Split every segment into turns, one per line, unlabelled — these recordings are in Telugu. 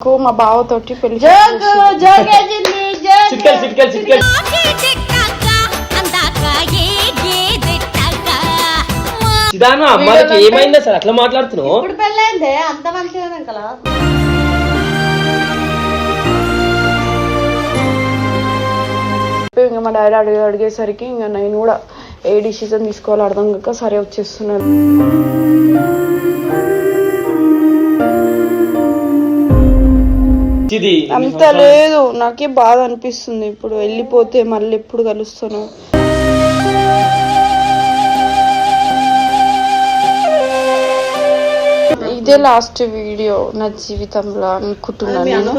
నాకు మా బావతోటి పెళ్ళి
జోగు జోగేసింది జోగు.
చిట్కలు చిట్కలు చిట్కలు. చిదాను అమ్మాయికి ఏమైంది అసలు అట్లా మాట్లాడుతున్నావు?
ఇప్పుడు పెళ్ళైందే అంత మంచిగా కదా?
ఇంకా మా డాడీ అడిగి అడిగేసరికి ఇంకా నేను కూడా ఏ డిసిజన్ తీసుకోవాలో అర్థం కాక సరే వచ్చేస్తున్నాను.
ఇది
అంత లేదు. నాకే బాధ అనిపిస్తుంది. ఇప్పుడు వెళ్ళిపోతే మళ్ళీ ఎప్పుడు కలుస్తాను? ఇదే లాస్ట్ వీడియో నా జీవితంలో అనుకుంటున్నాను నేను.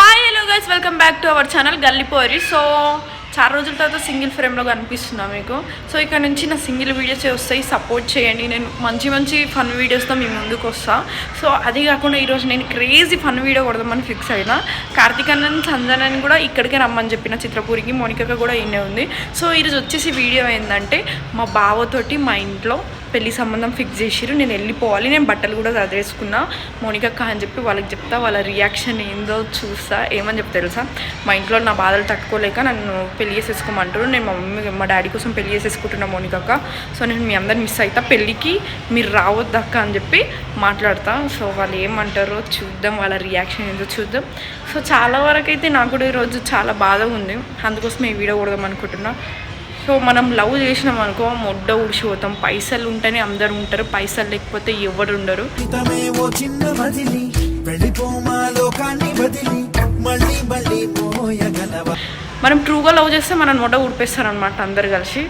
Hi hello guys welcome back to our channel Gallipori so చాలా రోజుల తర్వాత సింగిల్ ఫ్రేమ్లో కనిపిస్తున్నా మీకు? సో ఇక్కడ నుంచి నా సింగిల్ వీడియోస్ వస్తాయి. సపోర్ట్ చేయండి. నేను మంచి మంచి ఫన్ వీడియోస్తో మీ ముందుకు వస్తా. సో అది కాకుండా ఈరోజు నేను క్రేజీ ఫన్ వీడియో కొడదామని ఫిక్స్ అయినా. కార్తీక్ అన్నని సంజనని కూడా ఇక్కడికే రమ్మని చెప్పిన చిత్రపూరికి మోనికగా కూడా ఇన్నే ఉంది. సో ఈరోజు వచ్చేసి వీడియో ఏంటంటే మా బావతోటి మా ఇంట్లో పెళ్ళి సంబంధం ఫిక్స్ చేసిరు నేను వెళ్ళిపోవాలి నేను బట్టలు కూడా చదివేసుకున్నా మోనికక్క అని చెప్పి వాళ్ళకి చెప్తా వాళ్ళ రియాక్షన్ ఏందో చూస్తా. ఏమని చెప్తా తెలుసా? మా ఇంట్లో నా బాధలు తట్టుకోలేక నన్ను పెళ్ళి చేసేసుకోమంటారు. నేను మా మమ్మీ మా డాడీ కోసం పెళ్ళి చేసేసుకుంటున్నా మోనికక్క సో నేను మీ అందరిని మిస్ అవుతా పెళ్ళికి మీరు రావద్దక్క అని చెప్పి మాట్లాడతా. సో వాళ్ళు ఏమంటారో చూద్దాం వాళ్ళ రియాక్షన్ ఏందో చూద్దాం. సో చాలా వరకు అయితే నాకు కూడా ఈరోజు చాలా బాధగా ఉంది. అందుకోసం ఈ వీడియో కొడదాం అనుకుంటున్నా. సో మనం లవ్ చేసినాం అనుకో మొడ్డ ఊడిచిపోతాం. పైసలు ఉంటేనే అందరు ఉంటారు పైసలు లేకపోతే ఎవరు ఉండరు. మనం ట్రూగా లవ్ చేస్తే మనం మొడ్డ ఊడిపేస్తారు అనమాట అందరు కలిసి.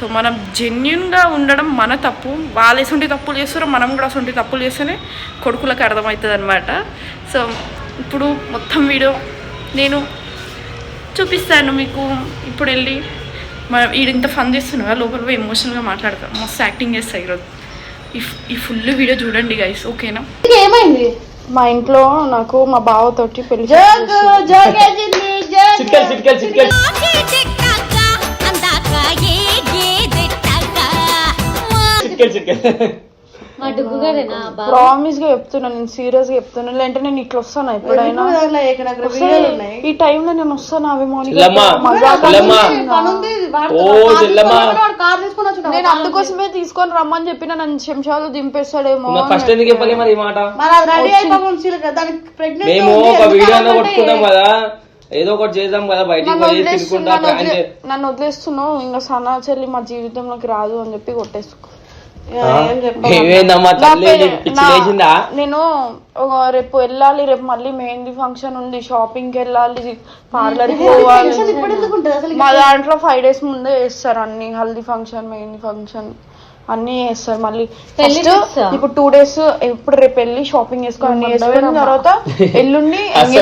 సో మనం జెన్యున్గా ఉండడం మన తప్పు. వాళ్ళు ఎటువంటి తప్పులు చేస్తారో మనం కూడా అటువంటి తప్పులు చేస్తేనే కొడుకులకు అర్థమవుతుంది అనమాట సో ఇప్పుడు మొత్తం వీడియో నేను చూపిస్తాను మీకు. ఇప్పుడు వెళ్ళి మనం ఇంత ఫన్ చేస్తున్నా లోపల పోయి ఎమోషనల్గా మాట్లాడతాం. మస్తు యాక్టింగ్ చేస్తా ఈరోజు. ఈ ఈ ఫుల్ వీడియో చూడండి గైస్ ఓకేనా
ఏమైంది?
మా ఇంట్లో నాకు మా బావతోటి పెళ్ళి
జోగు జోగేసింది జోగు
చిట్కలు చిట్కలు.
ప్రామిస్గా చెప్తున్నా నేను సీరియస్గా చెప్తున్నా. లేదంటే నేను ఇట్లా వస్తాను ఎప్పుడైనా?
వీడియోలు ఉన్నాయి?
ఈ టైంలో నేను వస్తాను అవి
చెల్లమ్మా చెల్లమ్మా ఓ చెల్లమ్మా
నేను అందుకోసమే తీసుకొని రమ్మని చెప్పిన నన్ను చెంచాలు దింపేస్తాడేమో
ఫస్ట్ ఎందుకు చెప్పాలి మరి ఈ మాట? మేము ఒక కొట్టుకున్నాం కదా. ఏదో ఒకటి చేద్దాం కదా బయటికి
నన్ను
పోయి తినుకుంటా ప్లాన్
నన్ను వదిలేస్తున్నావు. ఇంకా సనా చెల్లి మా జీవితంలోకి రాదు అని చెప్పి కొట్టేసుకో. నేను రేపు వెళ్ళాలి రేపు మళ్ళీ మెహందీ ఫంక్షన్ ఉంది షాపింగ్కి వెళ్ళాలి పార్లర్కి పోవాలి.
ఇప్పుడు ఎందుకు ఉంటుంది అసలు
మా దాంట్లో ఫైవ్ డేస్ ముందే చేస్తారు అన్ని హల్దీ ఫంక్షన్ మెహందీ ఫంక్షన్ అన్ని చేస్తారు మళ్ళీ. ఫస్ట్. ఇప్పుడు టూ డేస్ ఇప్పుడు రేపు వెళ్ళి షాపింగ్ చేసుకొని అన్ని చేసుకున్న తర్వాత ఎల్లుండి
అసలు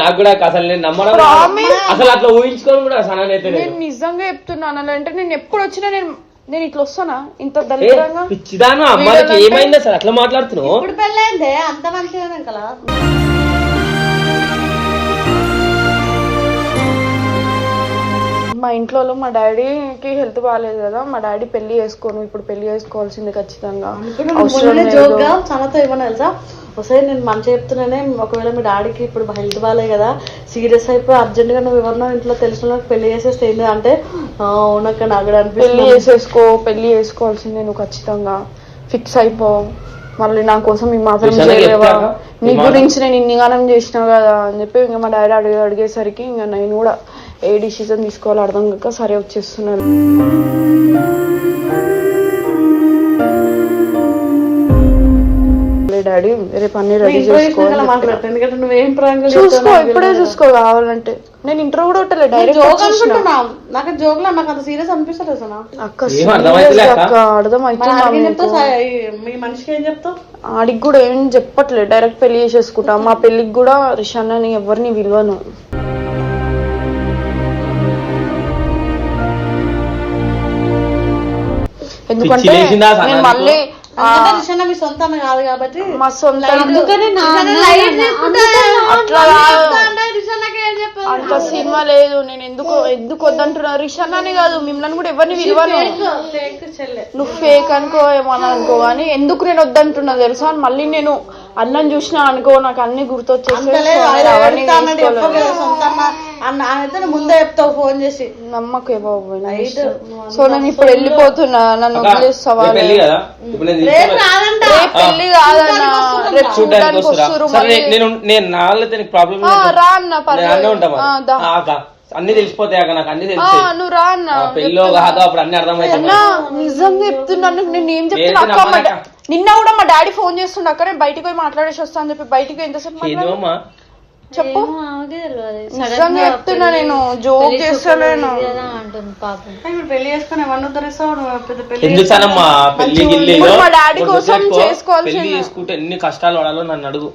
నాకు కూడా నేను నమ్మడం
Promise.
అసలు అట్లా ఊహించుకోవడం కూడా సనానైతే లేదు.
నేను నిజంగా చెప్తున్నాను అంటే నేను ఎప్పుడు వచ్చినా నేను నేను ఇట్లా వస్తానా? ఇంత దరిద్రంగా?
పిచ్చిదాను అమ్మాయికి ఏమైంది అసలు అట్లా మాట్లాడుతున్నావు?
ఇప్పుడు పెళ్ళైందే అంత మంచిగా కదా.
మా ఇంట్లో మా డాడీకి హెల్త్ బాగాలేదు కదా మా డాడీ పెళ్ళి చేసుకోను ఇప్పుడు పెళ్ళి చేసుకోవాల్సింది ఖచ్చితంగా.
జోక్గా సనతో ఏమన్నా తెలుసా ఒకసారి నేను మంచిగా చెప్తున్నానే ఒకవేళ మీ డాడీకి ఇప్పుడు హెల్త్ బాగాలే కదా సీరియస్ అయిపోయి అర్జెంట్గా నువ్వు ఎవరినో ఇంట్లో తెలిసిన వాళ్ళకి పెళ్ళి చేసేస్తే ఏంటి అంటే "ఆ, అవునక్క నాకు పెళ్ళి
చేసేసుకో పెళ్ళి చేసుకోవాల్సిందే నువ్వు ఖచ్చితంగా ఫిక్స్ అయిపో మళ్ళీ నా కోసం ఈ మాత్రం చేయలేవా? నీ? గురించి నేను ఇన్ని గానం చేసినా కదా అని చెప్పి ఇంకా మా డాడీ అడిగి అడిగేసరికి ఇంకా నేను కూడా ఏ డిసిజన్ తీసుకోవాలో అర్థం కాక సరే వచ్చేస్తున్నాను. డాడీ రేపు అన్ని రెడీ చేసుకో అని ఇప్పుడే చూసుకో కావాలంటే. నేను ఇంటర్వ్యూ కూడా కొట్టలే డైరెక్ట్
నాకు జోక్లా నాకు అంత సీరియస్ అనిపిస్తుంది అసలు
అక్క
అక్క?
అర్థమైతుందా
మనిషికి ఏం చెప్తావు?
ఆడికి కూడా ఏం చెప్పట్లే డైరెక్ట్ పెళ్ళి చేసేసుకుంటా. మా పెళ్ళికి కూడా రిషాన్నని ఎవరిని విలువను ఎందుకంటే నేను? మళ్ళీ
మీ సొంత కాదు కాబట్టి
మా సొంత అంత సినిమా లేదు. నేను ఎందుకు ఎందుకు వద్దంటున్నా? రిషన్ అని కాదు. మిమ్మల్ని కూడా ఎవరిని విలువను నువ్వు ఫేక్ అనుకో ఏమని అనుకో అని ఎందుకు నేను వద్దంటున్నా తెలుసా? మళ్ళీ నేను అన్నం చూసినా అనుకో నాకు అన్ని గుర్తొచ్చేసి
అంతలేదు
సో నేను అవన్నీ
ఎవరితో అన్నది
తీసుకోలేదు.
చెప్పగలరు సొంత అన్న అన్న అయితే నువ్వు ముందే చెప్తావు ఫోన్ చేసి.
నమ్మకే బాబు. సో నేను ఇప్పుడు వెళ్ళిపోతున్నా నన్ను వదిలేస్తావా
రేపు పెళ్ళి కదా? ఇప్పుడు నేను
రేపు
తీసుకున్నా-
రాదంట.
రేపు పెళ్ళి కాదన్నా. రేపు
చూడ్డానికి
చూడడానికి
వస్తురా
వస్తురు
సరే
మళ్ళీ.
నేను నేను నాళ్ళతో నీకు ప్రాబ్లం
ఆ, రా అన్న
నేను
పర్లేదు.
అన్నీ ఉంటా మరి.
ఆ, దా.
ఆ, అక్క అన్ని తెలిసిపోతాయి అక్క నాకు అన్ని
ఆ,
తెలుసు
నువ్వు రా అన్న.
పెళ్ళో కాదో అప్పుడు అన్ని అర్థమవుతాయి
అన్నా నిజంగా చెప్తున్నాను నేను ఏం చెప్తున్నా?
ఏంటి
అక్క మా
నమ్మలేక?
డా- నిన్న కూడా మా డాడీ ఫోన్ చేస్తుండ అక్క నేను బయటికి పోయి మాట్లాడేసి వస్తా అని చెప్పి బయటికి పోయి ఎంతసేపు?
ఏదోమా
చెప్పు. నిజంగా చెప్తున్నా నేను జోక్
పెళ్ళి చేసుకుని ఎవరిని ఉద్ధరిస్తావు?
పెళ్ళి గిల్లి
మా డాడీ కోసం
పెళ్ళి చేసుకుంటే ఎన్ని కష్టాలు పడాలో నన్ను అడుగు.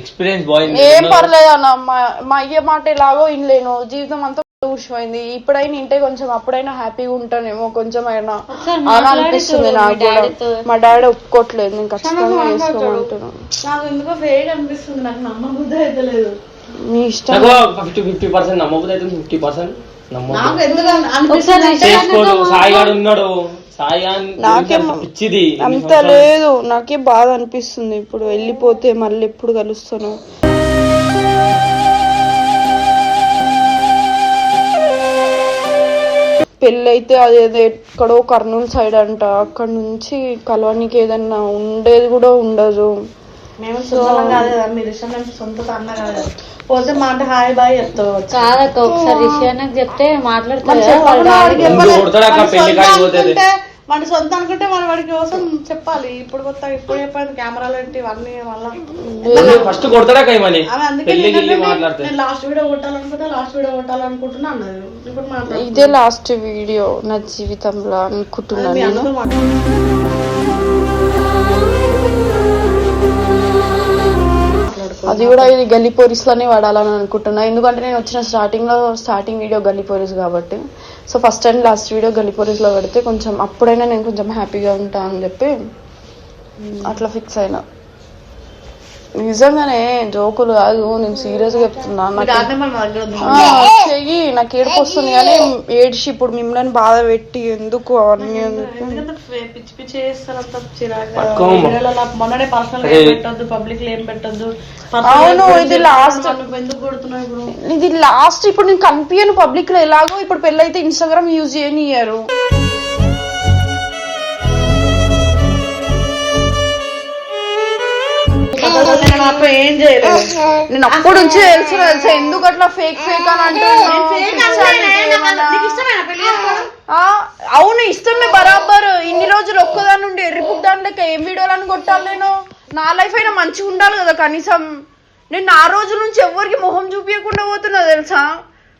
ఎక్స్పీరియన్స్ బాయ్
ఏం పర్లేదు అన్న మా మా అయ్య మాట ఎలాగో ఇనలేను జీవితం అంతా ఊసిపోయింది ఇప్పుడైనా ఇంటే కొంచెం అప్పుడైనా హ్యాపీగా ఉంటానేమో కొంచెం అయినా. అని అనిపిస్తుంది నాకు కూడా. మా డాడీ ఒప్పుకోవట్లేదు నేను ఖచ్చితంగా చేసుకోమంటున్నాను.
నాకు ఎందుకో ఫేక్ అనిపిస్తుంది నాకు నమ్మబుద్ధి అయితే లేదు
మీ ఇష్టం.
నాకు ఫిఫ్టీ ఫిఫ్టీ పర్సెంట్ నమ్మబుద్ధి అయితే ఫిఫ్టీ పర్సెంట్ నమ్మబుద్ధి.
నాకు ఎందుకు అనిపిస్తుంది అంటే
చేసుకోదు. సాయి గాడు ఉన్నాడు. సాయి గాని
నాకేం
అంత పిచ్చిది.
అంత లేదు. నాకే బాధ అనిపిస్తుంది. ఇప్పుడు వెళ్ళిపోతే మళ్ళీ ఎప్పుడు కలుస్తాను? పెళ్ళైతే అదేదో ఎక్కడో కర్నూలు సైడ్ అంట. అక్కడ నుంచి కలవనికి ఏదన్నా ఉండేది కూడా ఉండదు.
మేము సొంతం కాదు కదా మీరు ఇష్టం మేము సొంత అన్న కాదు కదా. పోతే మాట హాయ్ బాయ్ చెప్తావు
కాదక్క ఒకసారి చెప్తే మాట్లాడుతుంది
మన సొంత అనుకుంటే మన వాడికి కోసం చెప్పాలి. ఇప్పుడు కొత్త ఇప్పుడు చెప్పాలి కెమెరాలు పెట్టి ఇవన్నీ మళ్ళీ.
ఫస్ట్ కొడతాడా కైమని
అందుకే నేను లాస్ట్ వీడియో కొట్టాలనుకుంటే లాస్ట్ వీడియో కొట్టాలనుకుంటున్నా అన్నది. ఇప్పుడు మాట్లాడు.
ఇదే లాస్ట్ వీడియో నా జీవితంలో అనుకుంటున్నాను అది కూడా ఇది గల్లీ పోరీస్లోనే వాడాలని అనుకుంటున్నా. ఎందుకంటే నేను వచ్చిన స్టార్టింగ్లో స్టార్టింగ్ వీడియో గల్లీ పోరీస్ కాబట్టి. So first and last video Galli పోరీస్లో పెడితే కొంచెం అప్పుడైనా నేను కొంచెం హ్యాపీగా ఉంటా అని చెప్పి అట్లా ఫిక్స్ అయినా. నిజంగానే జోకులు కాదు నేను సీరియస్గా చెప్తున్నా.
మీ
నాకు
డాడీ నెంబర్ మా దగ్గర ఉంది
ఆ, చెయ్యి నాకు ఏడుపు వస్తుంది కానీ ఏడ్చి ఇప్పుడు మిమ్మల్ని బాధ పెట్టి ఎందుకు అవన్నీ అని చెప్పి.
ఎందుకంటే ఫే- పిచ్చి పిచ్చి మొన్ననే పర్సనల్ పెట్టొద్దు పబ్లిక్ ఏం పెట్టొద్దు.
అవును, ఇది
ఇప్పుడు
ఇది లాస్ట్ ఇప్పుడు నేను కనిపించను పబ్లిక్లో ఎలాగో ఇప్పుడు పెళ్ళైతే ఇన్స్టాగ్రామ్ యూజ్
నేను మాత్రం ఏం చేయలేదు.
నేను అప్పుడు నుంచి తెలుసు తెలుసా. ఎందుకు అట్లా ఫేక్ ఫేక్ అని? ఆ, అవును ఇష్టమే బరాబర్. ఇన్ని రోజులు ఒక్కదాని నుండి ఎర్రిపుక్ దాని లెక్క ఏం వీడియోలను కొట్టాలి నేను? నా లైఫ్ అయినా మంచిగా ఉండాలి కదా కనీసం. నేను ఆ రోజు నుంచి ఎవరికి మొహం చూపించకుండా పోతున్నా తెలుసా?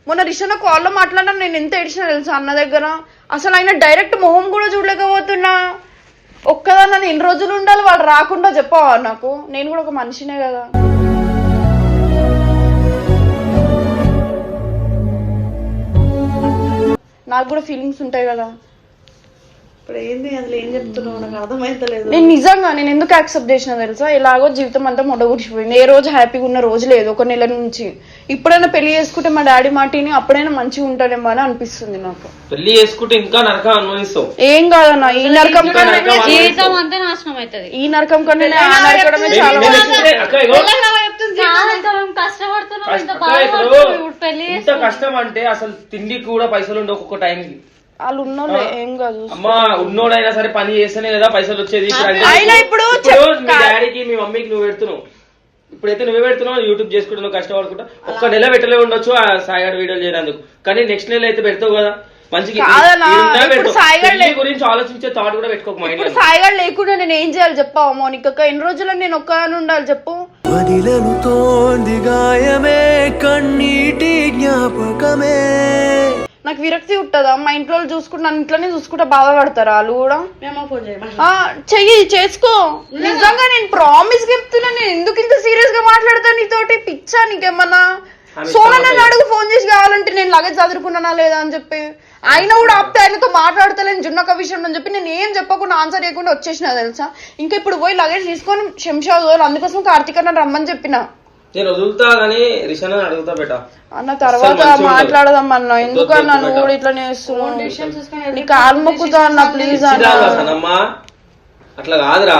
మొన్న రిషన్న కాల్లో మాట్లాడినా నేను ఎంత ఏడిచినా తెలుసా అన్న దగ్గర? అసలు ఆయన డైరెక్ట్ మొహం కూడా చూడలేకపోతున్నా. ఒక్కదాన్ని ఎన్ని రోజులు ఉండాలి? వాడు రాకుండా చెప్పవా నాకు? నేను కూడా ఒక మనిషినే కదా. నాకు కూడా ఫీలింగ్స్ ఉంటాయి కదా.
ఇప్పుడు ఏంది? అసలు ఏం చెప్తున్నావు? నాకు అర్థమైతలేదు
నేను నిజంగా నేను ఎందుకు యాక్సెప్ట్ చేసిన తెలుసా? ఎలాగో జీవితం అంతా మొడగుడిచిపోయింది. ఏ రోజు హ్యాపీగా ఉన్న రోజు లేదు ఒక నెల నుంచి. ఇప్పుడైనా పెళ్ళి చేసుకుంటే మా డాడీ మాటిని అప్పుడైనా మంచిగా ఉంటానేమో అని అనిపిస్తుంది నాకు.
పెళ్ళి చేసుకుంటే ఇంకా నరకం అనుభవిస్తావు.
ఏం కాదన్న ఈ నరకం కన్నా
జీవితం అంతా నాశనం అవుతుంది.
ఈ నరకం కన్నా ఆ నరకడమే చాలా మంచిది.
కష్టం అంటే అసలు తిండికి కూడా పైసలు ఉండవు ఒక్కొక్క టైంకి.
వాళ్ళు ఉన్నోళ్ళు ఏం కాదు.
అమ్మా ఉన్నోడైనా సరే పని చేస్తేనే కదా పైసలు వచ్చేది. ఇప్పుడు
అయినా
మీ డాడీకి మీ మమ్మీకి నువ్వు పెడుతున్నావు. ఇప్పుడైతే నువ్వే పెడుతున్నావు యూట్యూబ్ చేసుకుంటున్నావు కష్టపడుకుంటా. ఒక్క నెల పెట్టలే ఉండొచ్చు ఆ సాయిగాడు వీడియోలు చేయడానికి. కానీ నెక్స్ట్ నెల అయితే పెడతావు కదా.
సాయిగాడు
గురించి ఆలోచించే థాట్ కూడా పెట్టుకోక మైండ్
ఇప్పుడు సాయిగా లేకుండా నేను ఏం చేయాలి చెప్పావా మౌనిక ఎన్ని రోజులు నేను ఒక్కదాని ఉండాలి చెప్పు.
వదిలనుతోంది గాయమే కన్నీటి జ్ఞాపకమే.
నాకు విరక్తి ఉంటుందా. మా ఇంట్లో చూసుకుంటే నన్ను ఇంట్లోనే చూసుకుంటే బాధపడతారా. వాళ్ళు కూడా
మేము ఫోన్ చేయమా?
ఆ చెయ్యి చేసుకో. నిజంగా నేను ప్రామిస్ చెప్తున్నా. నేను ఎందుకు ఇంత సీరియస్గా మాట్లాడతా నీతోటి? పిచ్చా నీకేమన్నా? సోనా నన్ను అడుగు ఫోన్ చేసి కావాలంటే నేను లగేజ్ చదువుకున్నానా లేదా అని చెప్పి. ఆయన కూడా ఆపితే ఆయనతో మాట్లాడతలేను. జున్నక విషయం అని చెప్పి నేను ఏం చెప్పకుండా ఆన్సర్ చేయకుండా వచ్చేసిన తెలుసా? ఇంకా ఇప్పుడు పోయి లగేజ్ తీసుకొని శంషాబాద్ పోవాలి. అందుకోసం కార్తీక్ అన్న రమ్మని చెప్పిన.
నేను వదులుతా కానీ రిషాన్ అడుగుతా బేట.
అన్న తర్వాత మాట్లాడదాం అన్న. ఎందుకన్నా నువ్వు కూడా. ఇట్లా చేస్తున్నావు? నీ కాలు మొక్కుతా అన్న ప్లీజ్ అన్న.
అమ్మా. అట్లా కాదురా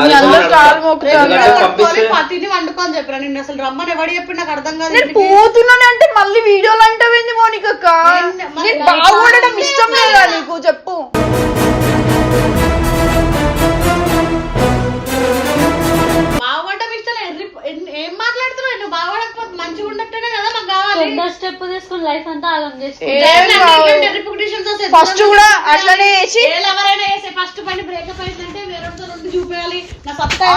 పతిని వండుకొని చెప్పిన. నిన్ను అసలు రమ్మని ఎవడు చెప్పి నాకు అర్థం కాదు.
నేను పోతున్నానే అంటే మళ్ళీ వీడియోలు అంటే మోనికక్క? నేను బాగుపడడం ఇష్టం లేదా నీకు? చెప్పు.
లైఫ్ అంతా ఆగం
ఫస్ట్ కూడా అట్లనే చేసి.
ఎవరైనా చేసే ఫస్ట్ పని బ్రేకప్ అయిందంటే వేరొకరితో రెండు చూపించాలి నా సత్తా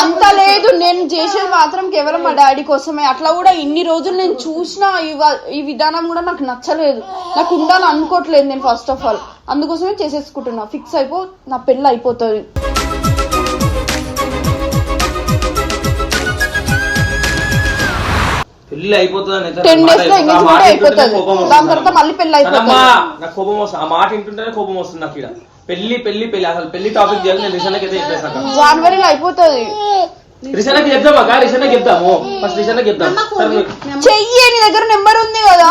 అంత లేదు. నేను చేసేది మాత్రం కేవలం మా డాడీ కోసమే. అట్లా కూడా ఇన్ని రోజులు నేను చూసిన ఈ విధానం కూడా నాకు నచ్చలేదు. నాకు ఉండాలని అనుకోవట్లేదు నేను ఫస్ట్ ఆఫ్ ఆల్ అందుకోసమే చేసేసుకుంటున్నా. ఫిక్స్ అయిపో నా పెళ్ళి అయిపోతుంది.
పెళ్ళి అయిపోతుంది.
లో కూడా
వస్తుంది
దాని తర్వాత
నాకు.
మళ్ళీ పెళ్ళి అయిపోతుంది.
అమ్మా, నాకు కోపం వస్తుంది. ఆ మాట వింటుంటేనే కోపం వస్తుంది నాకు ఇక్కడ పెళ్ళి పెళ్ళి పెళ్ళి అసలు పెళ్ళి టాపిక్ చేయాలి నేను రిషాన్కి అయితే చెప్పేసాక
జనవరిలో అయిపోతుంది.
రిషాన్కి చెప్దాం అక్క? రిషాన్కి చెప్దాము. ఫస్ట్ రిషాన్కి చెప్దాం.
చెయ్యి నీ దగ్గర నెంబర్ ఉంది కదా.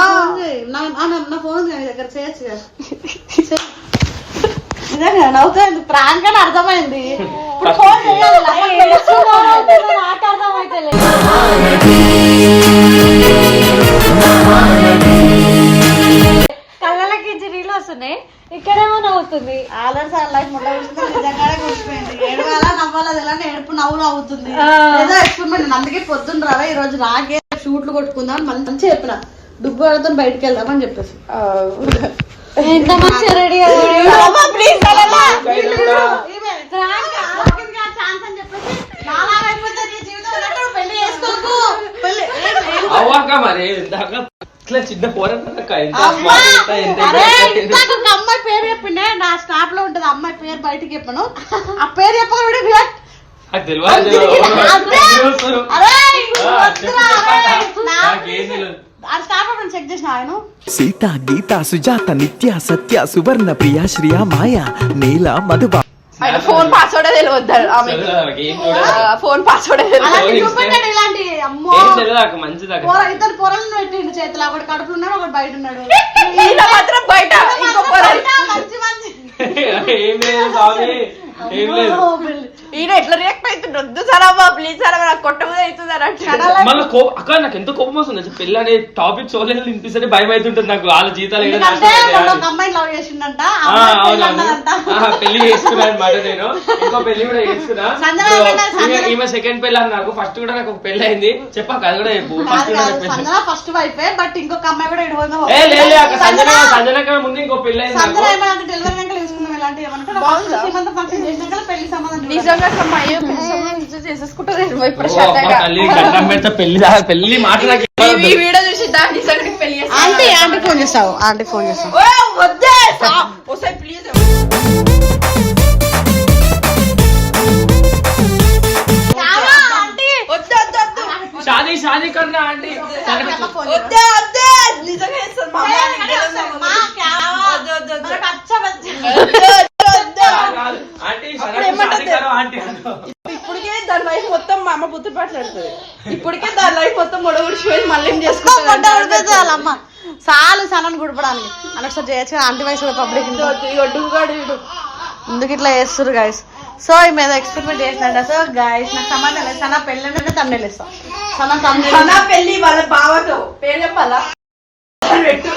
నా ఫోన్ దగ్గర చేయొచ్చు కదా. నిజంగా నవ్వుతుంది ప్రాంక్ అని అర్థమైంది. ఇప్పుడు ఫోన్ చేయాలి.
మాట అర్థమైతే కళ్ళకి జిరీలు వస్తున్నాయి. ఇక్కడేమో నవ్వుతుంది.
ఆల్రెడీ సార్ లైఫ్ మొట్ట నిజంగానే కూర్చిపోయింది ఏడవాలా నవ్వాలా తెలియని ఏడుపు నవ్వు నవ్వుతుంది. ఏదో ఎక్స్పెరిమెంట్ అందుకే పొద్దున్న రావా ఈ రోజు నాకే షూట్లు కొట్టుకుందాం అని మంచి చెప్పిన. డుబ్బు ఆడతో బయటకు వెళ్దామని చెప్పేసి.
ఎంత మంచిగా రెడీ
అవ్వక మరి ఇట్లా చిన్న ఎంత
అమ్మాయి పేరు చెప్పిండే నా స్నాప్లో ఉంటది అమ్మాయి పేరు బయటకి చెప్పను. ఆ పేరు చెప్పకుండా
తెలియదు.
చెక్ చేసిన ఆయన?
సీత గీత సుజాత నిత్య సత్య సువర్ణ ప్రియ శ్రియ మాయ నీల మధుబా.
ఆయన ఫోన్ పాస్వర్డ్ తెలియదు ఆమె
తెలియదు నాకేం చూడదు.
ఫోన్ పాస్వర్డ్
ఇలాంటి అమ్మో. ఇద్దరు పెట్టిండు చేతులు. ఒకటి ఉన్నాడు ఒకటి బయట ఉన్నాడు
మాత్రం బయట ఇంకో పొరలు.
బయట మంచి మంచి.
ఏం లేదు స్వామి. ఏం లేదు.
ఈయన ఎట్లా రియాక్ట్ అవుతుండ్రు వద్దు సరమ్మా ప్లీజ్ సరమ్మా నాకు కొట్టబోదు అవుతుంది అని అంటున్నాడు.
మళ్ళీ కోపం అక్క నాకు ఎంత కోపం వస్తుంది పెళ్ళి అనే టాపిక్ చూడలేదు వినిపిస్తే భయం అవుతుంటుంది నాకు. వాళ్ళ జీతాలు
ఎందుకంటే మొన్న. ఒక అమ్మాయిని లవ్ చేసిండంట. ఆ
ఆ,
అమ్మాయి పెళ్ళి
అవునవును.
అన్నదంట.
ఆహా, పెళ్ళి చేసుకున్నా అనమాట నేను. ఇంకో పెళ్ళి కూడా చేసుకున్నా
సంజన
సో,
ఏమన్నా సంజన?
ఈమె- సెకండ్ పెళ్ళి అని నాకు ఫస్ట్ కూడా నాకు ఒక పెళ్ళి అయింది. చెప్పాక అది కూడా చెప్పు. ఫస్ట్
కాదు
కూడా
కాదు
చెప్పేసి.
సంజన ఫస్ట్ వైఫే బట్ ఇంకొక అమ్మాయి కూడా ఇటు పోయిందో.
ఏ లేదు లేదు, అక్క సంజన ముందు ఇంకో పెళ్ళి అయింది
సంజన
నాకు
ఏమన్నా డెలివరీ పెళ్ళి సంబంధం చూడాలి.
నిజంగా అసలు మా అయ్యో పెళ్ళి సంబంధం చేసేసుకుంటారు
ఓ, అమ్మ,
ప్రశాంతంగా
తల్లి గడ్డం పెడితే పెళ్ళి దా- పెళ్ళి మాట నాకు
ఈ- ఈ
ఇవ్వద్దు.
వీడియో చూసి దాన్ని పెళ్ళి.
ఆంటీ ఆంటీ ఫోన్ చేస్తావు ఆంటీ ఫోన్ చేస్తావు.
ఓ, వద్దే సా- ఓసారి ప్లీజ్ వద్దు వద్దు వద్దు.
షాదీ షాదీ కన్నా ఆంటీ.
వద్దే వద్దే నిజంగా చేస్తాను మా అమ్మ నీకు తెలియదు మా అమ్మ. వద్దు, వద్దు, వద్దు. వద్దు, వద్దు, వద్దు.
కాదు, ఆంటీ
అప్పుడు ఏమంటది?
షాదీ కరో ఆంటీ అను.
ఇప్పటికే దాని లైఫ్ మొత్తం మా అమ్మ బుద్ధి మాట్లాడుతుంది ఇప్పటికే దాని లైఫ్ మొత్తం మొడగుడిచిపోయి మళ్ళీ ఏం చేసుకుంటుంది
అమ్మ చాలు సనని గుడిపడానికి. అనొకసారి చేయొచ్చు ఆంటీ వయసు పబ్లిక్ ఎందుకు ఇట్లా చేస్తారు గైస్ సో ఈ మీద ఎక్స్పెరిమెంట్ చేసినట్ట సో గైస్ నాకు సంబంధం లేదు. సన పెళ్ళి అంటే తమ్ముళ్ళు ఇస్తాం సన తమ్ముళ్ళు
మన పెళ్ళి వాళ్ళ బావతో. పేరు చెప్పాలా? పెట్టు.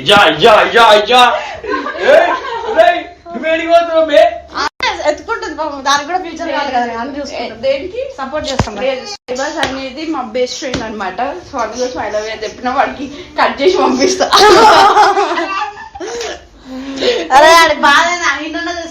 అయ్యా అయ్యా అయ్యా అయ్యా ఏయ్, రేయ్, నువ్వేడికి పోతున్నావు బే?
ఎత్తుకుంటుంది పాపం. దానికి కూడా ఫ్యూచర్ కావాలి కదా. అని
ఏ,
చూసుకుంటుంది
దేనికి?
సపోర్ట్ చేస్తాం
శ్రీనివాస్ అనేది మా బెస్ట్ ఫ్రెండ్ అనమాట లవ్ యూ అని చెప్పిన వాడికి కట్ చేసి పంపిస్తా.
అరే ఆడి బాధ ఇంట్లో